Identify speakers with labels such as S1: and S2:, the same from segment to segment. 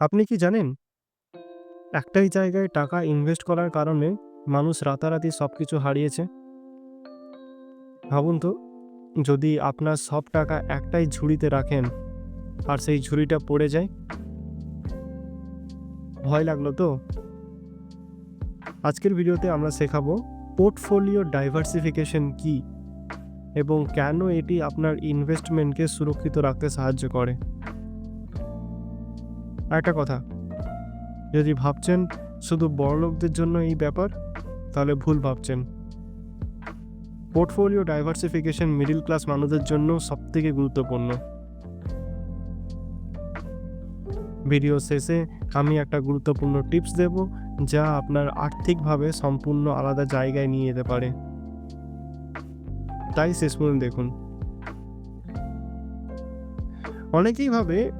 S1: আপনি কি জানেন? একটাই জায়গায় টাকা ইনভেস্ট করার কারণে মানুষ রাতারাতি সব কিছু হারিয়েছে। ভাবুন তো, যদি আপনার সব টাকা একটাই ঝুড়িতে রাখেন, আর সেই ঝুড়িটা পড়ে যায়? ভয় লাগল তো? আজকের ভিডিওতে আমরা শেখাবো পোর্টফোলিও ডাইভার্সিফিকেশন কি, এবং কেন এটি আপনার ইনভেস্টমেন্টকে সুরক্ষিত রাখতে সাহায্য করে। একটা কথা। যদি ভাবছেন শুধু বড়লোকদের জন্য এই ব্যাপার, তাহলে ভুল ভাবছেন। পোর্টফোলিও ডাইভার্সিফিকেশন মিডিল ক্লাস মানুষদের জন্য সবথেকে গুরুত্বপূর্ণ। ভিডিও শেষে আমি একটা গুরুত্বপূর্ণ টিপস দেব, যা আপনার আর্থিকভাবে সম্পূর্ণ আলাদা জায়গায় নিয়ে যেতে পারে। তাই শেষ পর্যন্ত দেখুন। অনেকেই ভাবে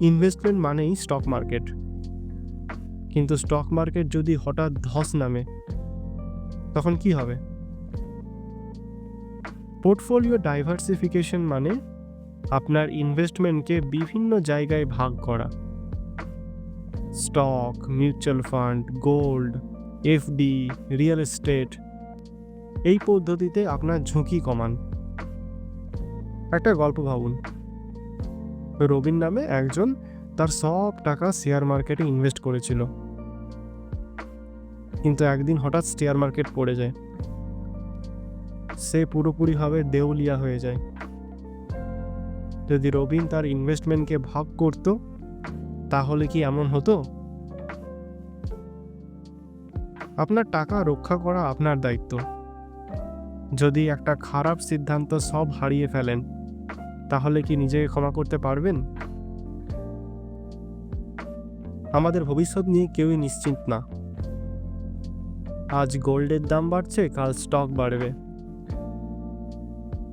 S1: ইনভেস্টমেন্ট মানেই স্টক মার্কেট কিন্তু স্টক মার্কেট যদি হঠাৎ ধস নামে, তখন কি হবে? পোর্টফোলিও ডাইভার্সিফিকেশন মানে আপনার ইনভেস্টমেন্টকে বিভিন্ন জায়গায় ভাগ করা। Stock mutual fund gold FD real estate এই পদ্ধতিতে আপনার ঝুঁকি কমান। একটা গল্প ভাবুন। রবিন নামে একজন তার সব টাকা শেয়ার মার্কেটে ইনভেস্ট করেছিল। কিন্তু একদিন হঠাৎ শেয়ার মার্কেট পড়ে যায়। সে পুরোপুরিভাবে দেউলিয়া হয়ে যায়। যদি রবিন তার ইনভেস্টমেন্টকে ভাগ করত, তাহলে কি এমন হতো? আপনার টাকা রক্ষা করা আপনার দায়িত্ব। যদি একটা খারাপ সিদ্ধান্ত সব হারিয়ে ফেলেন তাহলে কি নিজেকে ক্ষমা করতে পারবেন? আমাদের ভবিষ্যৎ নিয়ে কেউই নিশ্চিত না। আজ গোল্ডের দাম বাড়ছে, কাল স্টক বাড়বে।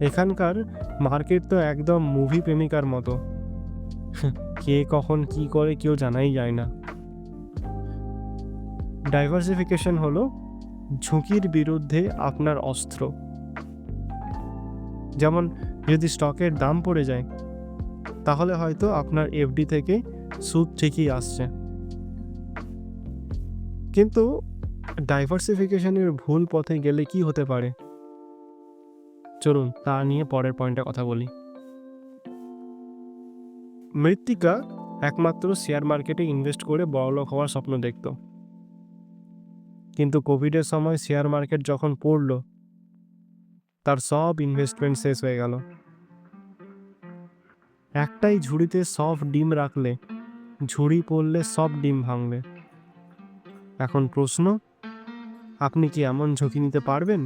S1: এখানকার মার্কেট তো একদম মুভি প্রেমিকার মতো। কে কখন কি করে কেউ জানাই যায় না। ডাইভার্সিফিকেশন হলো ঝুঁকির বিরুদ্ধে আপনার অস্ত্র। যেমন যদি স্টকের দাম পড়ে যায়, তাহলে হয়তো আপনার এফডি থেকে সুদ ঠিকই আসছে। কিন্তু ডাইভার্সিফিকেশনের ভুল পথে গেলে কি হতে পারে? চলুন, তা নিয়ে পরের পয়েন্টে কথা বলি। মৃত্তিকা একমাত্র শেয়ার মার্কেটে ইনভেস্ট করে বড়লোক হওয়ার স্বপ্ন দেখত। কিন্তু কোভিডের সময় শেয়ার মার্কেট যখন পড়ল তার সব ইনভেস্টমেন্ট শেষ হয়ে গেল। একটাই ঝুড়িতে সব ডিম রাখলে, ঝুড়ি পড়লে সব ডিম ভাঙবে এখন প্রশ্ন, আপনি কি এমন ঝুঁকি নিতে পারবেন?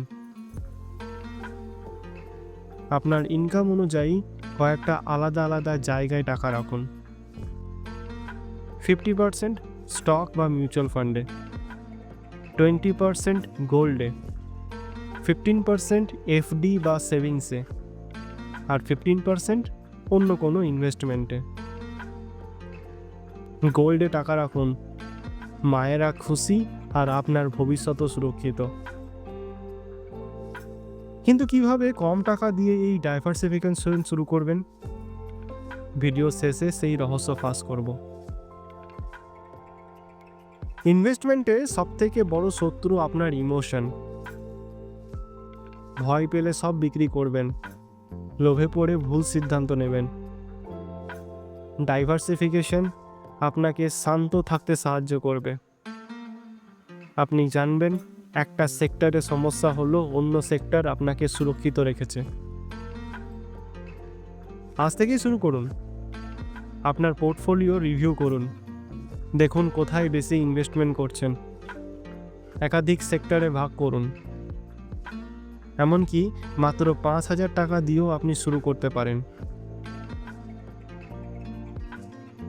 S1: আপনার ইনকাম অনুযায়ী কয়েকটা আলাদা আলাদা জায়গায় টাকা রাখুন। ফিফটি পার্সেন্ট স্টক বা মিউচুয়াল ফান্ডে টোয়েন্টি পার্সেন্ট গোল্ডে ফিফটিন পার্সেন্ট এফডি বা সেভিংসে আর ফিফটিন পার্সেন্ট অন্য কোনো ইনভেস্টমেন্টে গোল্ডে টাকা রাখুন, মায়েরা খুশি আর আপনার ভবিষ্যতও সুরক্ষিত। কিন্তু কীভাবে কম টাকা দিয়ে এই ডাইভার্সিফিকেশন শুরু করবেন? ভিডিও শেষে সেই রহস্য ফাঁস করব। ইনভেস্টমেন্টে সবথেকে বড় শত্রু আপনার ইমোশন ভয় পেলে সব বিক্রি করবেন। লোভে পড়ে ভুল সিদ্ধান্ত নেবেন। ডাইভার্সিফিকেশন আপনাকে শান্ত থাকতে সাহায্য করবে। আপনি জানবেন, একটা সেক্টরে সমস্যা হলো অন্য সেক্টর আপনাকে সুরক্ষিত রেখেছে। আজ থেকেই শুরু করুন। আপনার পোর্টফোলিও রিভিউ করুন। দেখুন কোথায় বেশি ইনভেস্টমেন্ট করছেন। একাধিক সেক্টরে ভাগ করুন। এমনকি মাত্র পাঁচ হাজার টাকা দিয়েও আপনি শুরু করতে পারেন।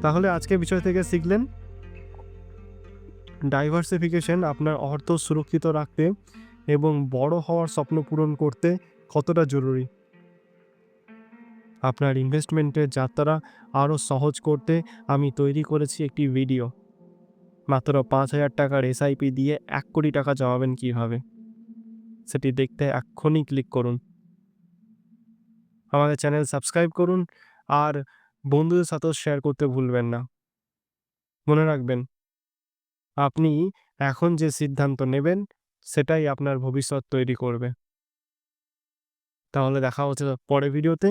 S1: তাহলে আজকে বিষয় থেকে শিখলেন, ডাইভার্সিফিকেশন আপনার অর্থ সুরক্ষিত রাখতে এবং বড় হওয়ার স্বপ্ন পূরণ করতে কতটা জরুরি? আপনার ইনভেস্টমেন্টের যাত্রা আরও সহজ করতে আমি তৈরি করেছি একটি ভিডিও মাত্র পাঁচ হাজার টাকার এসআইপি দিয়ে এক কোটি টাকা জমাবেন কীভাবে? সেটি দেখতে এক্ষুনি ক্লিক করুন। আমাদের চ্যানেল সাবস্ক্রাইব করুন আর বন্ধুদের সাথেও শেয়ার করতে ভুলবেন না। মনে রাখবেন, আপনি এখন যে সিদ্ধান্ত নেবেন সেটাই আপনার ভবিষ্যৎ তৈরি করবে। তাহলে দেখা হচ্ছে পরে ভিডিওতে।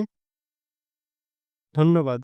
S1: ধন্যবাদ।